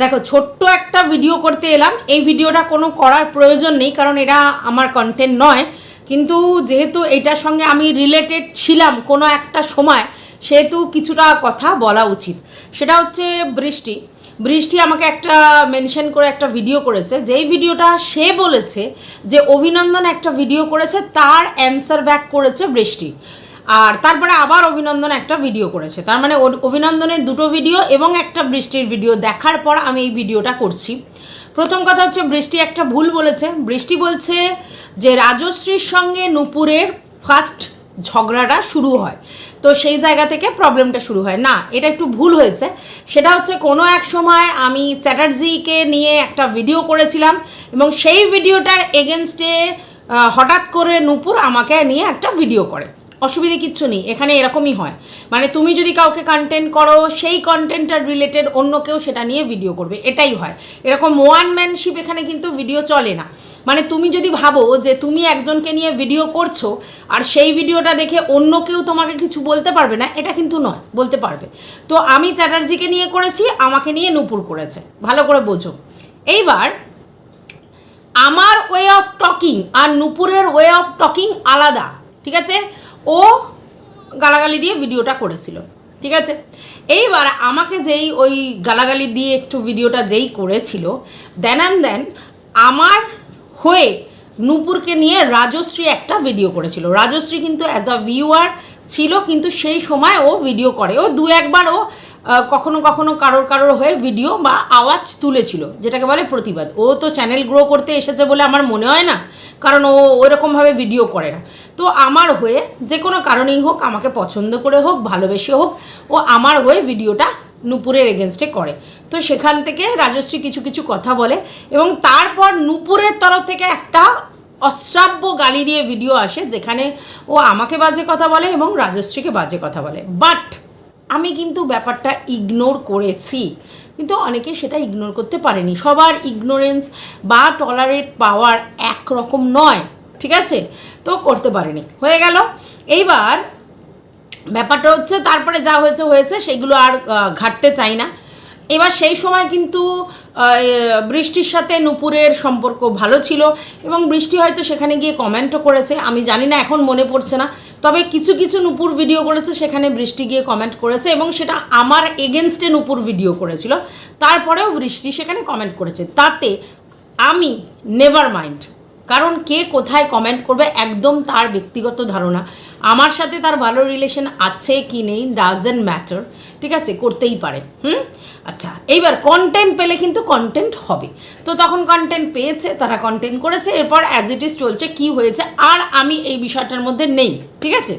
দেখো, ছোট্ট একটা ভিডিও করতে এলাম। এই ভিডিওটা কোনো করার প্রয়োজন নেই, কারণ এটা আমার কন্টেন্ট নয়। কিন্তু যেহেতু এটার সঙ্গে আমি রিলেটেড ছিলাম কোনো একটা সময়, সেহেতু কিছুটা কথা বলা উচিত। সেটা হচ্ছে বৃষ্টি। বৃষ্টি আমাকে একটা মেনশন করে একটা ভিডিও করেছে। যেই ভিডিওটা সে বলেছে যে, অভিনন্দন একটা ভিডিও করেছে, তার অ্যান্সার ব্যাক করেছে বৃষ্টি। আর তারপরে আবার অভিনন্দন একটা ভিডিও করেছে। তার মানে অভিনন্দনের দুটো ভিডিও এবং একটা বৃষ্টির ভিডিও দেখার পর আমি এই ভিডিওটা করছি। প্রথম কথা হচ্ছে, বৃষ্টি একটা ভুল বলেছে। বৃষ্টি বলছে যে রাজশ্রীর সঙ্গে নুপুরের ফার্স্ট ঝগড়াটা শুরু হয়। তো সেই জায়গা থেকে প্রবলেমটা শুরু হয়। না, এটা একটু ভুল হয়েছে। সেটা হচ্ছে, কোনো এক সময় আমি চ্যাটার্জিকে নিয়ে একটা ভিডিও করেছিলাম এবং সেই ভিডিওটার এগেনস্টে হঠাৎ করে নূপুর আমাকে নিয়ে একটা ভিডিও করে। অসুবিধে কিচ্ছু নেই, এখানে এরকমই হয়। মানে তুমি যদি কাউকে কন্টেন্ট করো, সেই কন্টেন্টটার রিলেটেড অন্য কেউ সেটা নিয়ে ভিডিও করবে, এটাই হয়। এরকম ওয়ান ম্যানশিপ এখানে কিন্তু ভিডিও চলে না। মানে তুমি যদি ভাবো যে তুমি একজনকে নিয়ে ভিডিও করছ, আর সেই ভিডিওটা দেখে অন্য কেউ তোমাকে কিছু বলতে পারবে না, এটা কিন্তু নয়, বলতে পারবে। তো আমি চ্যাটার্জিকে নিয়ে করেছি, আমাকে নিয়ে নুপুর করেছে, ভালো করে বোঝো। এইবার, আমার ওয়ে অফ টকিং আর নুপুরের ওয়ে অফ টকিং আলাদা, ঠিক আছে? ও গালাগালি দিয়ে ভিডিওটা করেছিল, ঠিক আছে? এইবার আমাকে যেই ওই গালাগালি দিয়ে একটু ভিডিওটা যেই করেছিল দেন অ্যান্ড দেন আমার হয়ে নূপুরকে নিয়ে রাজশ্রী একটা ভিডিও করেছিল। রাজশ্রী কিন্তু অ্যাজ আ ভিউয়ার ছিল, কিন্তু সেই সময় ও ভিডিও করে। ও দু একবার ও কখনো কখনো কারোর কারোর হয়ে ভিডিও বা আওয়াজ তুলেছিল, যেটাকে বলে প্রতিবাদ। ও তো চ্যানেল গ্রো করতে এসেছে বলে আমার মনে হয় না, কারণ ও ওইরকমভাবে ভিডিও করে না। তো আমার হয়ে যে কোনো কারণেই হোক, আমাকে পছন্দ করে হোক, ভালোবেসে হোক, ও আমার হয়ে ভিডিওটা নুপুরের এগেনস্টে করে। তো সেখান থেকে রাজশ্রী কিছু কিছু কথা বলে এবং তারপর নুপুরের তরফ থেকে একটা অশ্রাব্য গালি দিয়ে ভিডিও আসে, যেখানে ও আমাকে বাজে কথা বলে এবং রাজশ্রীকে বাজে কথা বলে। বাট আমি কিন্তু ব্যাপারটা ইগনোর করেছি। কিন্তু অনেকে সেটা ইগনোর করতে পারেনি। সবার ইগনোরেন্স বা টলারেট পাওয়ার একরকম নয়, ঠিক আছে? তো করতে পারেনি। হয়ে গেল। এইবার ব্যাপারটা হচ্ছে, তারপরে যা হয়েছে হয়েছে, সেগুলো আর ঘাটতে চাই না। এবার সেই সময় কিন্তু বৃষ্টির সাথে নুপুরের সম্পর্ক ভালো ছিল এবং বৃষ্টি হয়তো সেখানে গিয়ে কমেন্টও করেছে, আমি জানি না, এখন মনে পড়ছে না। তবে কিছু কিছু নুপুর ভিডিও করেছে, সেখানে বৃষ্টি গিয়ে কমেন্ট করেছে এবং সেটা আমার এগেনস্টে নুপুর ভিডিও করেছিল। তারপরেও বৃষ্টি সেখানে কমেন্ট করেছে। তাতে আমি নেভার মাইন্ড কারণ কে কোথায় কমেন্ট করবে একদম তার ব্যক্তিগত ধারণা। আমার সাথে তার ভালো রিলেশন আছে কি নেই ডাজেন্ট ম্যাটার ঠিক আছে? করতেই পারে। হুম? আচ্ছা এইবার কন্টেন্ট পেলে কিন্তু কন্টেন্ট হবে। তো তখন কন্টেন্ট পেয়েছে, তারা কন্টেন্ট করেছে, এরপর অ্যাজ ইট ইজ চলছে, কি হয়েছে, আর আমি এই বিষয়টার মধ্যে নেই, ঠিক আছে?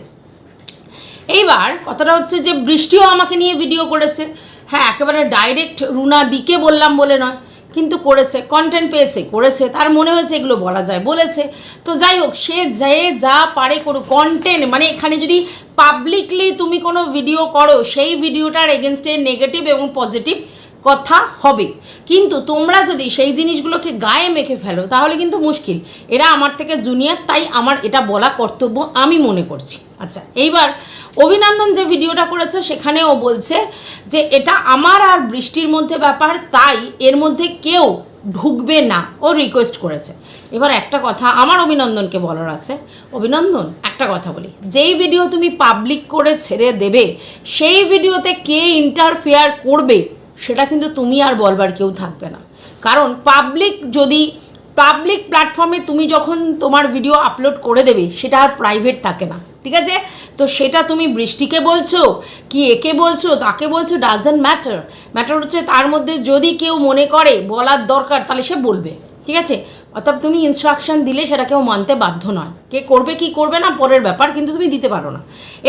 এইবার কথাটা হচ্ছে যে বৃষ্টিও আমাকে নিয়ে ভিডিও করেছে। হ্যাঁ একেবারে ডাইরেক্ট রুনা দিকে বললাম বলে নয়। কিন্তু করেছে কন্টেন্ট পেয়েছে, করেছে, তার মনে হয়েছে এগুলো বলা যায়, বলেছে। তো যাই হোক, সে যে যা পারে করুক কন্টেন্ট মানে এখানে যদি পাবলিকলি তুমি কোনো ভিডিও করো, সেই ভিডিওটার এগেনস্টে নেগেটিভ এবং পজিটিভ কথা হবে। কিন্তু তোমরা যদি সেই জিনিসগুলোকে গায়ে মেখে ফেলো, তাহলে কিন্তু মুশকিল। এরা আমার থেকে জুনিয়র তাই আমার এটা বলা কর্তব্য আমি মনে করছি। আচ্ছা এইবার অভিনন্দন যে ভিডিওটা করেছে সেখানে ও বলছে যে এটা আমার আর বৃষ্টির মধ্যে ব্যাপার, তাই এর মধ্যে কেউ ঢুকবে না, ও রিকোয়েস্ট করেছে। এবার একটা কথা আমার অভিনন্দনকে বলার আছে। অভিনন্দন, একটা কথা বলি। যেই ভিডিও তুমি পাবলিক করে ছেড়ে দেবে, সেই ভিডিওতে কে ইন্টারফেয়ার করবে, সেটা কিন্তু তুমি আর বলবার কেউ থাকবে না। কারণ পাবলিক যদি পাবলিক প্ল্যাটফর্মে তুমি যখন তোমার ভিডিও আপলোড করে দেবে, সেটা আর প্রাইভেট থাকে না, ঠিক আছে? তো সেটা তুমি বৃষ্টিকে বলছো, কি একে বলছো, তাকে বলছো ডাজেন্ট ম্যাটার ম্যাটার হচ্ছে তার মধ্যে যদি কেউ মনে করে বলার দরকার, তাহলে সে বলবে, ঠিক আছে? অর্থাৎ তুমি ইনস্ট্রাকশন দিলে সেটা কেউ মানতে বাধ্য নয়। কে করবে কি করবে না, পরের ব্যাপার, কিন্তু তুমি দিতে পারো না।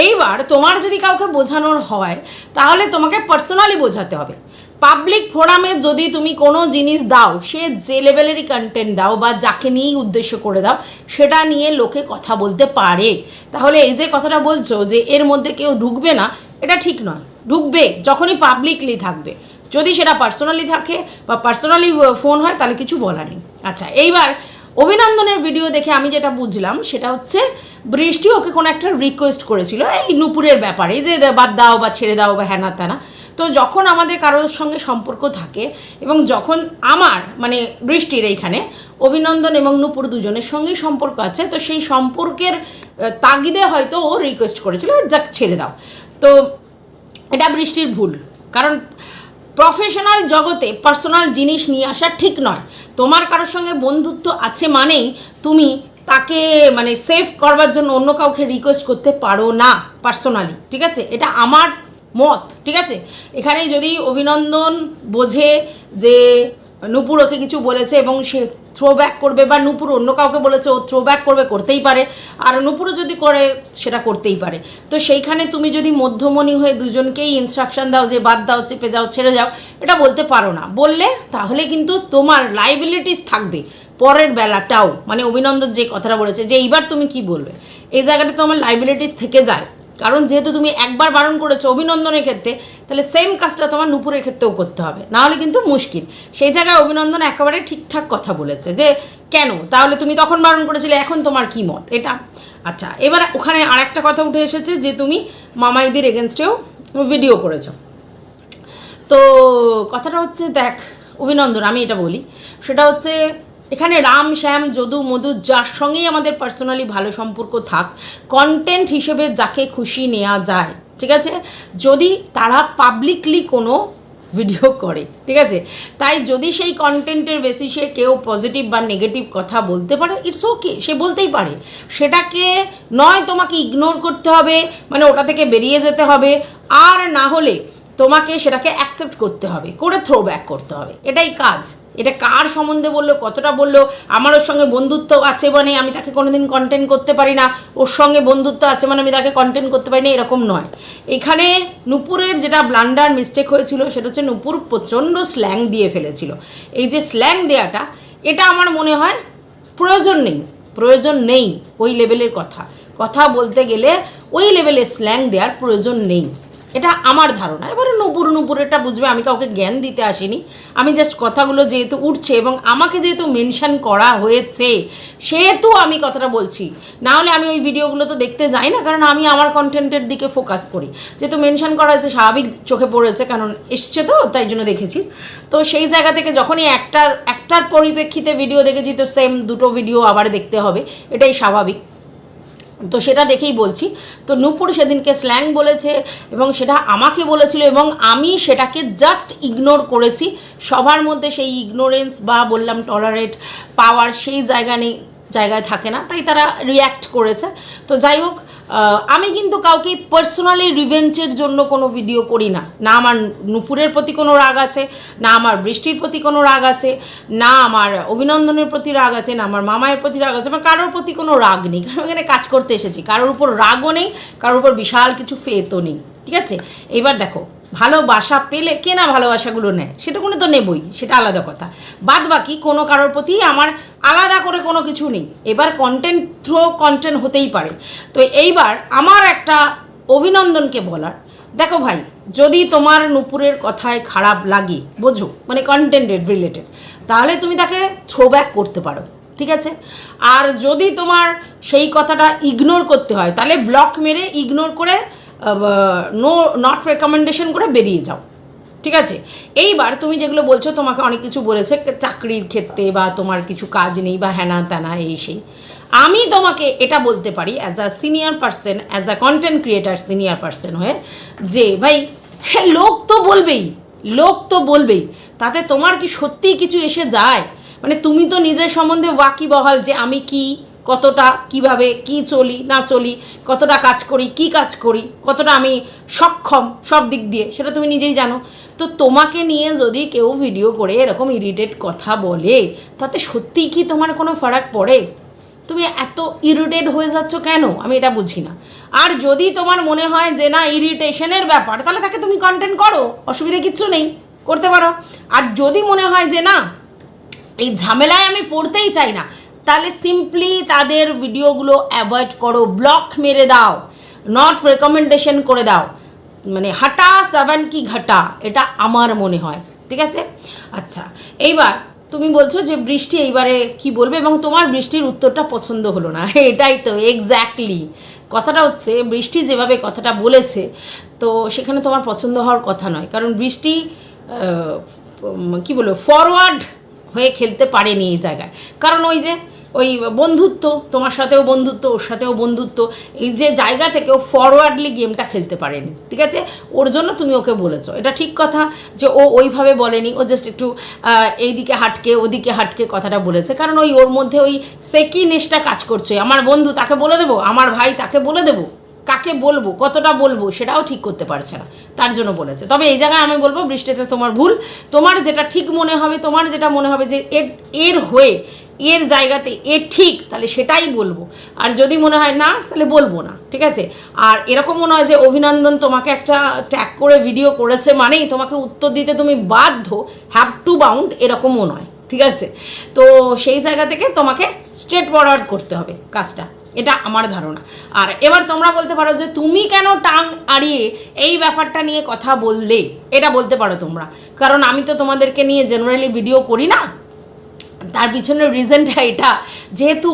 এইবার তোমার যদি কাউকে বোঝানোর হয়, তাহলে তোমাকে পার্সোনালি বোঝাতে হবে। পাবলিক ফোরামে যদি তুমি কোনো জিনিস দাও, সে যে লেভেলেরই কন্টেন্ট দাও বা যাকে নিয়েই উদ্দেশ্য করে দাও, সেটা নিয়ে লোকে কথা বলতে পারে। তাহলে এই যে কথাটা বলছো যে এর মধ্যে কেউ ঢুকবে না, এটা ঠিক নয়। ঢুকবে যখনই পাবলিকলি থাকবে। যদি সেটা পার্সোনালি থাকে বা পার্সোনালি ফোন হয়, তাহলে কিছু বলার নেই। আচ্ছা এইবার অভিনন্দনের ভিডিও দেখে আমি যেটা বুঝলাম, সেটা হচ্ছে বৃষ্টি ওকে কোনো একটা রিকোয়েস্ট করেছিল। এই নুপুরের ব্যাপারে যে বাদ দাও বা ছেড়ে দাও বা হ্যানা ত্যানা। তো যখন আমাদের কারোর সঙ্গে সম্পর্ক থাকে এবং যখন আমার মানে বৃষ্টির এইখানে, অভিনন্দন এবং নূপুর দুজনের সঙ্গেই সম্পর্ক আছে, তো সেই সম্পর্কের তাগিদে হয়তো ও রিকোয়েস্ট করেছিল, যাক, ছেড়ে দাও। তো এটা বৃষ্টির ভুল। কারণ প্রফেশনাল জগতে পার্সোনাল জিনিস নিয়ে আসা ঠিক নয়। তোমার কারোর সঙ্গে বন্ধুত্ব আছে মানেই তুমি তাকে মানে সেভ করবার জন্য অন্য কাউকে রিকোয়েস্ট করতে পারো না পার্সোনালি ঠিক আছে? এটা আমার মত, ঠিক আছে? এখানে যদি অভিনন্দন বোঝে যে নূপুর ওকে কিছু বলেছে এবং সে থ্রো ব্যাক করবে বা নূপুর অন্য কাউকে বলেছে, ও থ্রো ব্যাক করবে, করতেই পারে। আর নূপুরও যদি করে, সেটা করতেই পারে। তো সেইখানে তুমি যদি মধ্যমণি হয়ে দুজনকেই ইনস্ট্রাকশন দাও যে বাদ দাও, চেপে যাও, ছেড়ে যাও, এটা বলতে পারো না। বললে তাহলে কিন্তু তোমার লাইবিলিটিস থাকবে পরের বেলাটাও। মানে অভিনন্দন যে কথাটা বলেছে যে এইবার তুমি কি বলবে? এই জায়গাটা তোমার লাইবিলিটিস থেকে যায়। কারণ যেহেতু তুমি একবার বারণ করেছ অভিনন্দনের ক্ষেত্রে, তাহলে সেম কাজটা তোমার নুপুরের ক্ষেত্রেও করতে হবে। নাহলে কিন্তু মুশকিল। সেই জায়গায় অভিনন্দন একেবারে ঠিকঠাক কথা বলেছে যে, কেন? তাহলে তুমি তখন বারণ করেছিলে, এখন তোমার কী মত? এটা। আচ্ছা এবার ওখানে আর একটা কথা উঠে এসেছে যে, তুমি মামাইদের এগেনস্টেও ভিডিও করেছ। তো কথাটা হচ্ছে, দেখ, অভিনন্দন, আমি এটা বলি। সেটা হচ্ছে এখানে রাম, শ্যাম, যদু, মধু, যার সঙ্গেই আমাদের পার্সোনালি ভালো সম্পর্ক থাক কন্টেন্ট হিসেবে যাকে খুশি নেওয়া যায়, ঠিক আছে? যদি তারা পাবলিকলি কোনো ভিডিও করে, ঠিক আছে? তাই যদি সেই কন্টেন্টের বেসিসে কেউ পজিটিভ বা নেগেটিভ কথা বলতে পারে ইটস ওকে সে বলতেই পারে। সেটাকে নয় তোমাকে ইগনোর করতে হবে মানে ওটা থেকে বেরিয়ে যেতে হবে। আর না হলে তোমাকে সেটাকে অ্যাকসেপ্ট করতে হবে, করে থ্রো ব্যাক করতে হবে। এটাই কাজ। এটা কার সম্বন্ধে বলল, কতটা বলল, আমার ওর সঙ্গে বন্ধুত্ব আছে মানে আমি তাকে কোনোদিন কন্টেন্ট করতে পারি না। ওর সঙ্গে বন্ধুত্ব আছে মানে আমি তাকে কন্টেন্ট করতে পারি না, এরকম নয়। এখানে নুপুরের যেটা ব্লান্ডার মিস্টেক হয়েছিল, সেটা হচ্ছে নুপুর প্রচণ্ড স্ল্যাং দিয়ে ফেলেছিল। এই যে স্ল্যাং দেওয়াটা এটা আমার মনে হয় প্রয়োজন নেই প্রয়োজন নেই ওই লেভেলের কথা। কথা বলতে গেলে ওই লেভেলের স্ল্যাং দেওয়ার প্রয়োজন নেই। এটা আমার ধারণা। এবারে নুপুর নুপুর এটা বুঝবে, আমি কাউকে জ্ঞান দিতে আসিনি। আমি জাস্ট কথাগুলো যেহেতু উঠছে এবং আমাকে যেহেতু মেনশন করা হয়েছে, সেহেতু আমি কথাটা বলছি। না হলে আমি ওই ভিডিওগুলো তো দেখতে যাই না, কারণ আমি আমার কন্টেন্টের দিকে ফোকাস করি। যেহেতু মেনশন করা হয়েছে, স্বাভাবিক চোখে পড়েছে, কারণ এসছে তো, তাই জন্য দেখেছি। তো সেই জায়গা থেকে যখনই একটার একটার পরিপ্রেক্ষিতে ভিডিও দেখেছি, তো সেম দুটো ভিডিও আবার দেখতে হবে। এটাই স্বাভাবিক। তো সেটা দেখেই বলছি। তো নূপুর সেদিনকে স্ল্যাং বলেছে এবং সেটা আমাকে বলেছিল এবং আমি সেটাকে জাস্ট ইগনোর করেছি। সবার মধ্যে সেই ইগনোরেন্স বা বললাম টলারেট পাওয়ার সেই জায়গা নেই, জায়গায় থাকে না, তাই তারা রিয়্যাক্ট করেছে। তো যাই হোক আমি কিন্তু কাউকে পার্সোনালি রিভেঞ্চের জন্য কোনো ভিডিও করি না। না আমার নুপুরের প্রতি কোনো রাগ আছে, না আমার বৃষ্টির প্রতি কোনো রাগ আছে, না আমার অভিনন্দনের প্রতি রাগ আছে, না আমার মামায়ের প্রতি রাগ আছে, আমার কারোর প্রতি কোনো রাগ নেই। কারণ এখানে কাজ করতে এসেছি। কারোর উপর রাগও নেই, কারোর উপর বিশাল কিছু ফেতও নেই। ঠিক আছে? এবার দেখো ভালোবাসা পেলে কে না ভালোবাসাগুলো নেয়? সেটা কোনো তো নেবই, সেটা আলাদা কথা। বাদ বাকি কোনো কারোর প্রতি আমার আলাদা করে কোনো কিছু নেই। এবার কন্টেন্ট থ্রো কন্টেন্ট হতেই পারে। তো এইবার আমার একটা অভিনন্দনকে বলার। দেখো ভাই, যদি তোমার নুপুরের কথায় খারাপ লাগে, বোঝো মানে কন্টেন্টের রিলেটেড তাহলে তুমি তাকে থ্রো ব্যাক করতে পারো, ঠিক আছে? আর যদি তোমার সেই কথাটা ইগনোর করতে হয়, তাহলে ব্লক মেরে ইগনোর করে নো নট রেকমেন্ডেশন করে বেরিয়ে যাও। ঠিক আছে? এইবার তুমি যেগুলো বলছো, তোমাকে অনেক কিছু বলেছে, চাকরির ক্ষেত্রে বা তোমার কিছু কাজ নেই বা হ্যানা ত্যানা, এই সেই। আমি তোমাকে এটা বলতে পারি as a senior person as a content creator senior person হয়ে যে, ভাই হ্যাঁ লোক তো বলবেই, লোক তো বলবেই, তাতে তোমার কি সত্যিই কিছু এসে যায়? মানে তুমি তো নিজের সম্বন্ধে ওয়াকি বহাল যে আমি কি কতটা কীভাবে কি চলি, না চলি, কতটা কাজ করি, কি কাজ করি, কতটা আমি সক্ষম, সব দিক দিয়ে, সেটা তুমি নিজেই জানো। তো তোমাকে নিয়ে যদি কেউ ভিডিও করে এরকম ইরিটেট কথা বলে, তাতে সত্যিই কি তোমার কোনো ফারাক পড়ে? তুমি এত ইরিটেট হয়ে যাচ্ছ কেন? আমি এটা বুঝি না। আর যদি তোমার মনে হয় যে না ইরিটেশনের ব্যাপার, তাহলে তাকে তুমি কন্টেন্ট করো, অসুবিধা কিচ্ছু নেই, করতে পারো। আর যদি মনে হয় যে না, এই ঝামেলায় আমি পড়তেই চাই না তাহলে সিম্পলি তাদের ভিডিওগুলো অ্যাভয়েড করো ব্লক মেরে দাও নট রেকমেন্ডেশন করে দাও। মানে হাটা সেভেন কি ঘাটা, এটা আমার মনে হয়, ঠিক আছে? আচ্ছা এইবার তুমি বলছো যে বৃষ্টি এইবারে কি বলবে এবং তোমার বৃষ্টির উত্তরটা পছন্দ হলো না। এটাই তো এক্স্যাক্টলি কথাটা হচ্ছে, বৃষ্টি যেভাবে কথাটা বলেছে, তো সেখানে তোমার পছন্দ হওয়ার কথা নয়। কারণ বৃষ্টি কি বলব ফরওয়ার্ড হয়ে খেলতে পারেনি এই জায়গায়। কারণ ওই যে ওই বন্ধুত্ব, তোমার সাথেও বন্ধুত্ব, ওর সাথেও বন্ধুত্ব, এই যে জায়গা থেকে ও ফরওয়ার্ডলি গেমটা খেলতে পারেনি, ঠিক আছে? ওর জন্য তুমি ওকে বলেছ। এটা ঠিক কথা যে ও ওইভাবে বলেনি, ও জাস্ট একটু এইদিকে হাটকে, ওদিকে হাটকে কথাটা বলেছে। কারণ ওই ওর মধ্যে ওই সেকিনেসটা কাজ করছে। আমার বন্ধু তাকে বলে দেবো, আমার ভাই তাকে বলে দেবো, কাকে বলব, কতটা বলব, সেটাও ঠিক করতে পারছে না। তার জন্য বলেছে। তবে এই জায়গায় আমি বলব, বৃষ্টিটা তোমার ভুল। তোমার যেটা ঠিক মনে হবে, তোমার যেটা মনে হবে যে এর এর হয়ে এর জায়গাতে এ ঠিক, তাহলে সেটাই বলব। আর যদি মনে হয় না, তাহলে বলব না, ঠিক আছে? আর এরকম মনে হয় যে অভিনন্দন তোমাকে একটা ট্যাগ করে ভিডিও করেছে মানেই তোমাকে উত্তর দিতে তুমি বাধ্য হ্যাভ টু বাউন্ড এরকমও নয়, ঠিক আছে? তো সেই জায়গা থেকে তোমাকে স্ট্রেট ফরওয়ার্ড করতে হবে কাজটা। এটা আমার ধারণা। আর এবার তোমরা বলতে পারো যে তুমি কেন টাং আড়িয়ে এই ব্যাপারটা নিয়ে কথা বললে? এটা বলতে পারো তোমরা। কারণ আমি তো তোমাদেরকে নিয়ে জেনারেলি ভিডিও করি না। তার পিছনের রিজনটা এটা, যেহেতু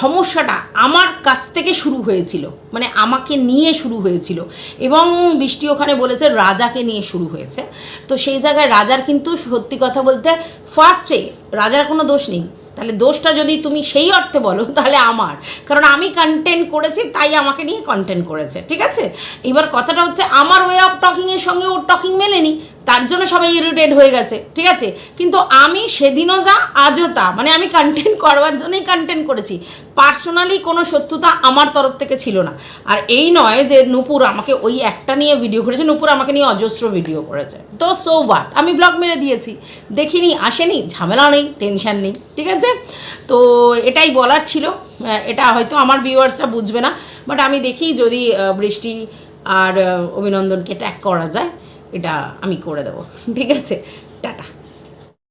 সমস্যাটা আমার কাছ থেকে শুরু হয়েছিল মানে আমাকে নিয়ে শুরু হয়েছিল, এবং বৃষ্টি ওখানে বলেছে রাজাকে নিয়ে শুরু হয়েছে। তো সেই জায়গায় রাজার কিন্তু সত্যি কথা বলতে ফার্স্টে রাজার কোনো দোষ নেই। তাহলে দোষটা যদি তুমি সেই অর্থে বলো, তাহলে আমার। কারণ আমি কন্টেন্ট করেছি, তাই আমাকে নিয়ে কন্টেন্ট করেছে, ঠিক আছে? এবার কথাটা হচ্ছে, আমার ওয়ে অফ টকিংয়ের সঙ্গে ওর টকিং মেলেনি, তার জন্য সবাই ইরিটেড হয়ে গেছে, ঠিক আছে? কিন্তু আমি সেদিনও যা, আজও তা মানে আমি কন্টেন্ট করবার জন্যই কন্টেন্ট করেছি। পার্সোনালি কোনো সত্যতা আমার তরফ থেকে ছিল না। আর এই নয় যে নূপুর আমাকে ওই একটা নিয়ে ভিডিও করেছে, নূপুর আমাকে নিয়ে অজস্র ভিডিও করেছে। তো সো হোয়াট আমি ব্লগ মেরে দিয়েছি। দেখিনি, আসেনি, ঝামেলা নেই টেনশন নেই, ঠিক আছে? তো এটাই বলার ছিল। এটা হয়তো আমার ভিউয়ার্সরা বুঝবে না বাট আমি দেখি যদি বৃষ্টি আর অভিনন্দনকে ট্যাগ করা যায়, এটা আমি করে দেবো। ঠিক আছে, টাটা।